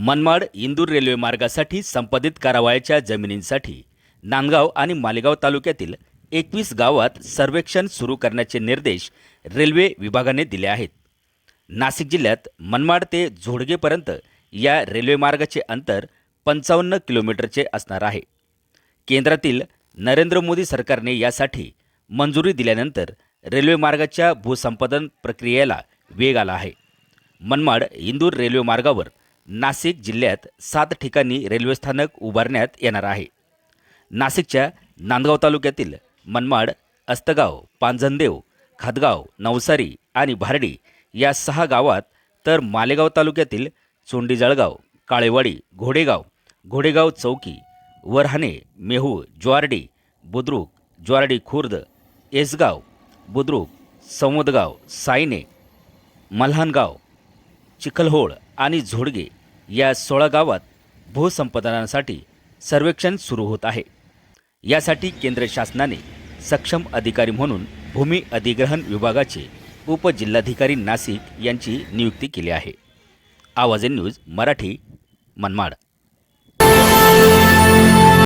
Manmad Indore railway मार्गासाठी संपादित करावयाच्या जमिनींसाठी नांदगाव आणि मालेगाव तालुक्यातील एकवीस गावात सर्वेक्षण सुरू करण्याचे निर्देश रेल्वे विभागाने दिले आहेत. नाशिक जिल्ह्यात मनमाड ते झोडगेपर्यंत या रेल्वे मार्गाचे अंतर पंचावन्न किलोमीटरचे असणार आहे. केंद्रातील नरेंद्र मोदी सरकारने यासाठी मंजुरी दिल्यानंतर रेल्वे मार्गाच्या भूसंपादन प्रक्रियेला वेग आला आहे. मनमाड इंदूर रेल्वे मार्गावर नाशिक जिल्ह्यात सात ठिकाणी रेल्वे स्थानक उभारण्यात येणार आहे. नाशिकच्या नांदगाव तालुक्यातील मनमाड अस्तगाव पांझनदेव खादगाव नवसारी आणि भारडी या सहा गावात तर मालेगाव तालुक्यातील चोंडी जळगाव काळेवाडी घोडेगाव घोडेगाव चौकी वरहाणे मेहू ज्वारडी बुद्रुक ज्वारडी खुर्द एसगाव बुद्रुक संवदगाव सायने मल्हानगाव चिखलहोळ आणि झोडगे या सोळा गावात भूसंपादनासाठी सर्वेक्षण सुरू होत आहे. यासाठी केंद्र शासनाने सक्षम अधिकारी म्हणून भूमी अधिग्रहण विभागाचे उपजिल्हाधिकारी नाशिक यांची नियुक्ती केली आहे. आवाजे न्यूज मराठी मनमाड.